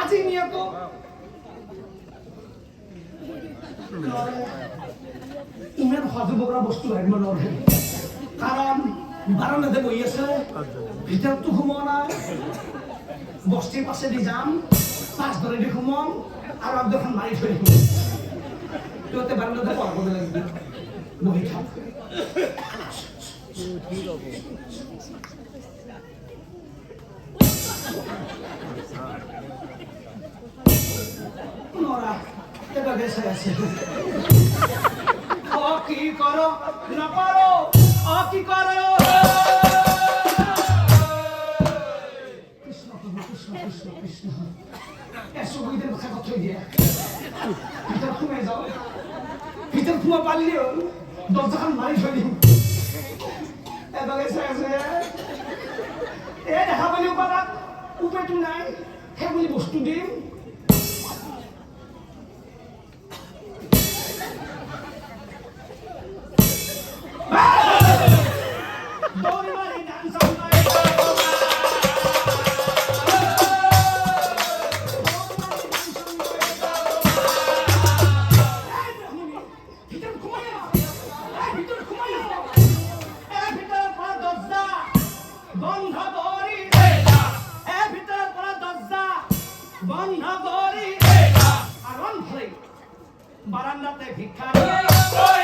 আজি নিয়ে ইমান সজু বগৰা বস্তু ভাবিব নোৱাৰে কাৰণ বাৰান্দাতে বহি আছে ভিতৰততো সোমোৱা নাই। বস্তিৰ পাছেদি যাম পাঁচ ধৰেদি সোমাম আৰু আগদখন মাৰি থৈ দিম। তহঁতে বাৰান্দাতে পঢ়াব লাগিব 뭐야? 그 뒤가 뭐? 너라, 내가 계산했어. 아기 걸어, 나 걸어, 아기 걸어요. Krishna, Krishna. 애써 보이들 못할 것도 이게. 비단 품에서 비단 품어 빨리요. থৈ দিম এবাৰে চাই আছে এ দেখা পালি উপাদান উপায়টো নাই সেই বুলি বস্তু দিম। দৌৰি মাৰি ডান্স বন্ধ কৰি আৰু বারান্দাতে ভিক্ষা